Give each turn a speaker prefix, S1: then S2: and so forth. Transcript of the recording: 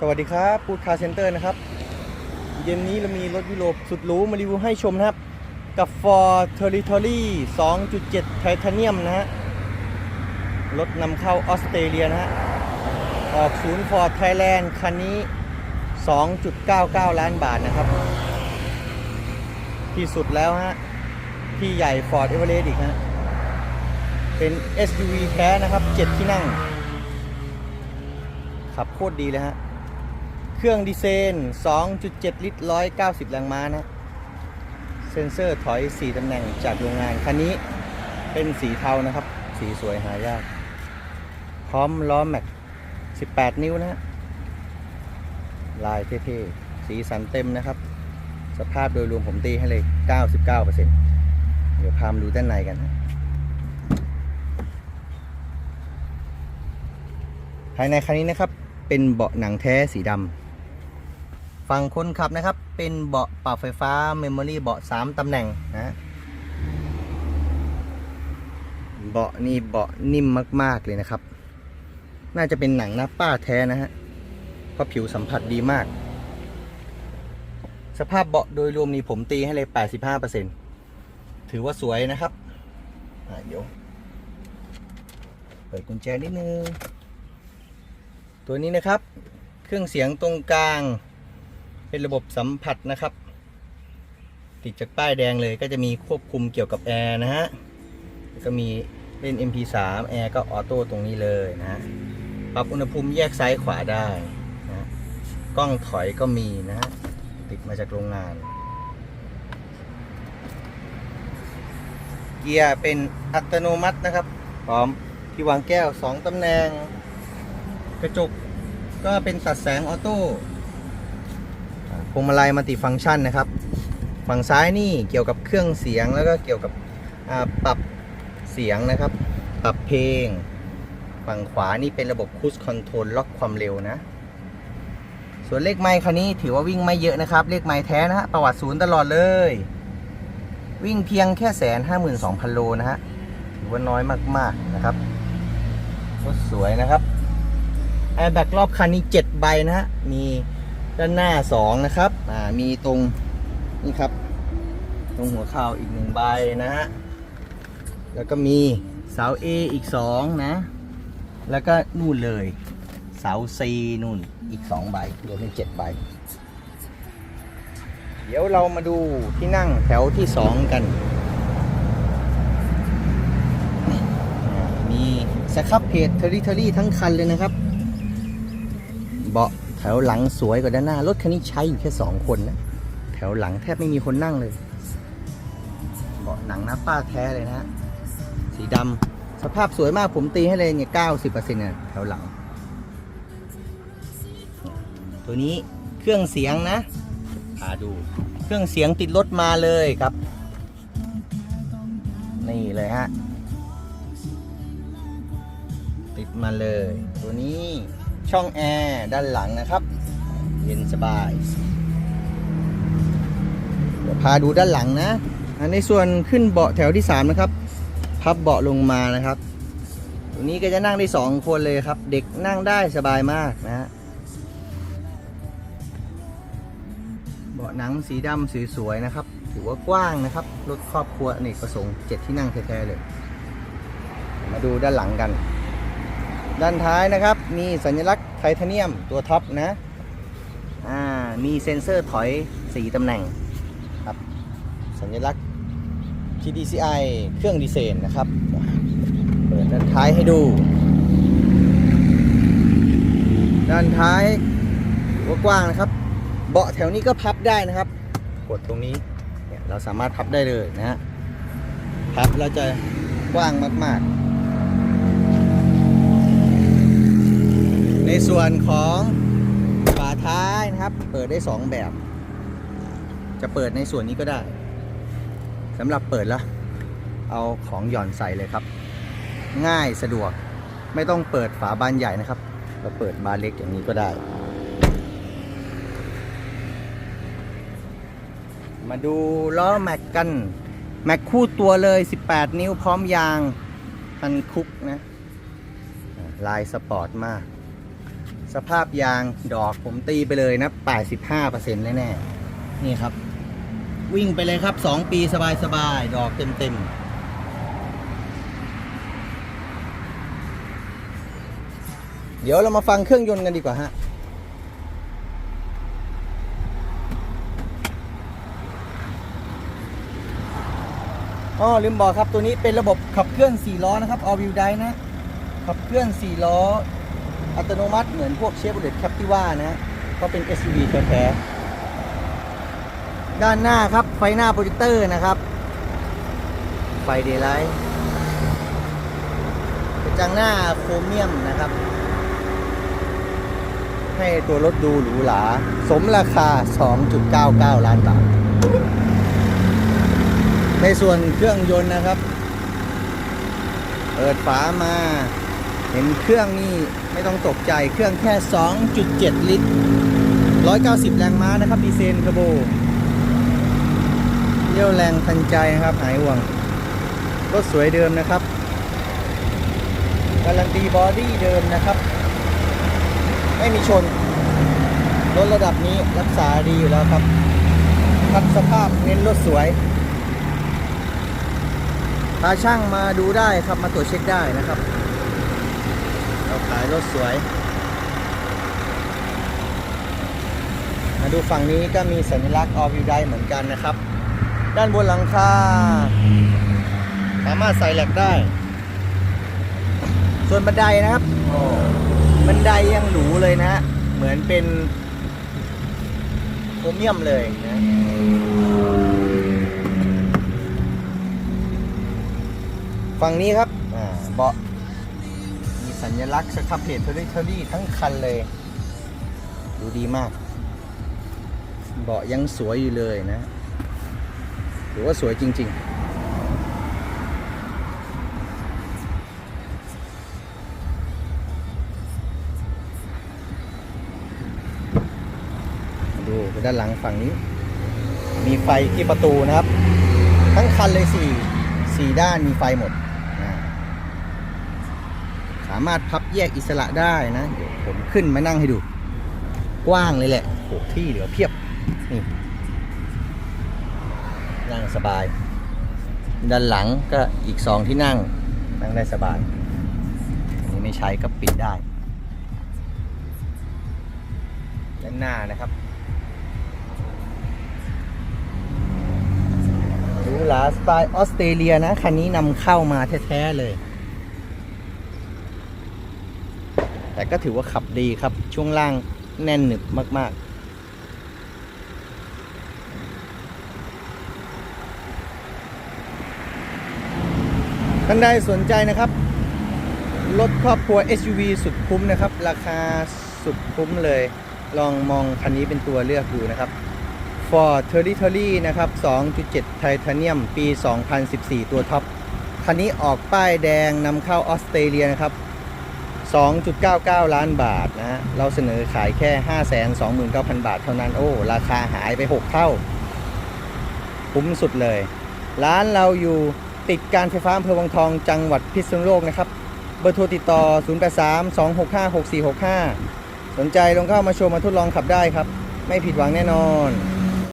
S1: สวัสดีครับพูดคาเซ็นเตอร์นะครับ เย็นนี้เรามีรถยุโรปสุดหรูมารีวิวให้ชมนะครับ กับ Ford Territory 2.7 Titanium นะฮะ รถนำเข้าออสเตรเลียนะฮะ ออกศูนย์ Ford Thailand คันนี้ 2.99 ล้านบาทนะครับ ที่สุดแล้วฮะ ที่ใหญ่ Ford Everest อีกฮะเป็น SUV แท้นะครับ 7 ที่นั่ง ขับโคตรดีเลยฮะ เครื่องดีเซล2.7 ลิตร 190 แรงม้านะ เซ็นเซอร์ถอย 4 ตำแหน่งจากโรงงาน คันนี้เป็นสีเทานะครับ สีสวยหายาก พร้อมล้อแม็ก 18 นิ้วนะฮะลายเท่ๆ สีสันเต็มนะครับ สภาพโดยรวมผมตีให้เลย 99%เดี๋ยวพามดูด้านในกันฮะภายในคันนี้นะครับ เป็นเบาะหนังแท้สีดำ ฝั่งคนขับนะครับ เป็นเบาะปรับไฟฟ้าเมมโมรี่เบาะ 3ตำแหน่งนะเบาะนี่เบาะนิ่มมาก ๆ เลยนะครับ น่าจะเป็นหนังหน้าป้าแท้นะฮะ เพราะผิวสัมผัสดีมาก สภาพเบาะโดยรวมนี่ผมตีให้เลย 85%ถือว่าสวยนะครับเดี๋ยว เปิดกุญแจนิดนึง ตัวนี้นะครับ เครื่องเสียงตรงกลาง เป็นระบบสัมผัสนะครับ ติดจากป้ายแดงเลยก็จะมีควบคุมเกี่ยวกับแอร์นะฮะก็มีเล่น MP3 แอร์ก็ออโต้ตรงนี้เลยนะฮะปรับอุณหภูมิแยกซ้ายขวาได้นะกล้องถอยก็มีนะฮะติดมาจากโรงงาน เกียร์เป็นอัตโนมัตินะครับพร้อมที่วางแก้ว 2ตำแหน่ง กระจกก็เป็นตัดแสงออโต้ พวงมาลัยมัลติฟังก์ชันนะครับ ฝั่งซ้ายนี่เกี่ยวกับเครื่องเสียงแล้วก็เกี่ยวกับปรับเสียงนะครับ ปรับเพลง ฝั่งขวานี่เป็นระบบคู i คอนโทรลล็อกความเร็วนะ ส่วนเลขไมค์คันนี้ถือว่าวิ่งไม่เยอะนะครับ เลขไมค์แท้นะฮะประวัติศูนย์ตลอดเลย วิ่งเพียงแค่แสนห้าหมื่นสองพันโลนะฮะถือว่าน้อยมากๆนะครับรถสวยนะครับแอร์แบ็กรอบคันนี้7ใบนะฮะมี ด้านหน้า 2 นะครับอ่ามีตรงนี่ครับ ตรงหัวเข่าอีกหนึ่งใบนะฮะแล้วก็มีเสา A อีก 2 นะ แล้วก็นู่นเลยเสา C นู่นอีก 2 ใบรวมเป็น7ใบ เดี๋ยวเรามาดูที่นั่งแถวที่ 2 กันมีสครับเพจเทอริเทอรี่ทั้งคันเลยนะครับ เบาะ แถวหลังสวยกว่าด้านหน้ารถคันนี้ใช้อยู่แค่2คนนะแถวหลังแทบไม่มีคนนั่งเลยเบาะหนังน้าป้าแท้เลยนะสีดำสภาพสวยมากผมตีให้เลยเนี่ย90%เนี่ยแถวหลัง ตัวนี้เครื่องเสียงนะพาดูเครื่องเสียงติดรถมาเลยครับ นี่เลยฮะติดมาเลย ตัวนี้ ช่องแอร์ด้านหลังนะครับ เย็นสบาย เดี๋ยวพาดูด้านหลังนะในส่วนขึ้นเบาะแถวที่ 3 นะครับ พับเบาะลงมานะครับตัวนี้ก็จะนั่งได้ 2 คนเลยครับ เด็กนั่งได้สบายมากนะฮะเบาะหนังสีดำสวยๆนะครับ ถือว่ากว้างนะครับรถครอบครัวอเนกประสงค์เจ็ดที่นั่งแท้ๆเลย มาดูด้านหลังกัน ด้านท้ายนะครับ มีสัญลักษณ์ไทเทเนียมตัวท็อปนะอ่ามีเซ็นเซอร์ถอย 4 ตำแหน่งครับ สัญลักษณ์ TDCI เครื่องดีเซลนะครับ เปิดด้านท้ายให้ดู ด้านท้ายวกว้างนะครับ เบาะแถวนี้ก็พับได้นะครับ กดตรงนี้เนี่ยเราสามารถพับได้เลยนะฮะพับแล้วจะกว้างมาก ๆ ในส่วนของฝาท้ายนะครับ เปิดได้ 2 แบบ จะเปิดในส่วนนี้ก็ได้สำหรับเปิดแล้ว เอาของหย่อนใส่เลยครับ ง่ายสะดวกไม่ต้องเปิดฝาบานใหญ่นะครับเราเปิดบานเล็กอย่างนี้ก็ได้ มาดูล้อแม็กกัน แม็กคู่ตัวเลย 18 นิ้วพร้อมยางพันคุกนะ ลายสปอร์ตมาก สภาพยางดอกผมตีไปเลยนะ 85%แน่ๆ นี่ครับ วิ่งไปเลยครับ 2 ปีสบายๆ ดอกเต็มๆเดี๋ยวเรามาฟังเครื่องยนต์กันดีกว่าฮะ อ๋อลืมบอกครับตัวนี้เป็นระบบขับเคลื่อน 4 ล้อนะครับ all wheel drive นะ ขับเคลื่อน 4 ล้อ อัตโนมัติเหมือนพวกเชฟโรเลตแคปติว่านะก็เป็น SUV แท้ๆด้านหน้าครับไฟหน้าโปรเจคเตอร์นะครับ ไฟเดย์ไลท์กระจังหน้าโครเมียมนะครับ ให้ตัวรถดูหรูหราสมราคา 2.99 ล้านบาท ในส่วนเครื่องยนต์นะครับ เปิดฝามา เห็นเครื่องนี่ไม่ต้องตกใจเครื่องแค่ 2.7 ลิตร 190 แรงม้านะครับดีเซลเทอร์โบเรี่ยวแรงทันใจนะครับ หายห่วง รถสวยเดิมนะครับ การันตีบอดี้เดิมนะครับ ไม่มีชน รถระดับนี้รักษาดีอยู่แล้วครับคัดสภาพเน้นรถสวยพาช่างมาดูได้ครับมาตรวจเช็คได้นะครับ เราขายรถสวย มาดูฝั่งนี้ก็มีสัญลักษณ์ All Wheel Drive เหมือนกันนะครับ ด้านบนหลังคาสามารถใส่แหลกได้ ส่วนบันไดนะครับ บันไดยังหรูเลยนะฮะเหมือนเป็นโครเมียมเลยนะฝั่งนี้ครับอ่าเบาะ สัญลักษณ์สครับเพจเทอรี่เทอรี่ทั้งคันเลย ดูดีมาก เบาะยังสวยอยู่เลยนะถือว่าสวยจริง ๆดูด้านหลังฝั่งนี้ มีไฟที่ประตูนะครับ ทั้งคันเลยสี่สี่ด้านมีไฟหมด สามารถพับแยกอิสระได้นะ เดี๋ยวผมขึ้นมานั่งให้ดู กว้างเลยแหละโอ้ที่เหลือเพียบ นี่ นั่งสบาย ด้านหลังก็อีกสองที่นั่ง นั่งได้สบายนี้ไม่ใช้ก็ปิดได้ ด้านหน้านะครับหรูหราสไตล์ออสเตรเลียนะ คันนี้นำเข้ามาแท้ ๆ เลย แต่ก็ถือว่าขับดีครับ ช่วงล่างแน่นหนึบมากๆท่านใดสนใจนะครับ รถครอบครัว SUV สุดคุ้มนะครับ ราคาสุดคุ้มเลย ลองมองคันนี้เป็นตัวเลือกดูนะครับ Ford Territory นะครับ 2.7ไทเทเนียมปี 2014 ตัวท็อป คันนี้ออกป้ายแดงนำเข้าออสเตรเลียนะครับ 2.99 ล้านบาทนะฮะ เราเสนอขายแค่ 529,000 บาทเท่านั้น โอ้ ราคาหายไป 6 เท่า คุ้มสุดเลย ร้านเราอยู่ติดการไฟฟ้าอำเภอวังทองจังหวัดพิษณุโลกนะครับ เบอร์โทรติดต่อ 083 265 6465 สนใจลงเข้ามาชมมาทดลองขับได้ครับ ไม่ผิดหวังแน่นอน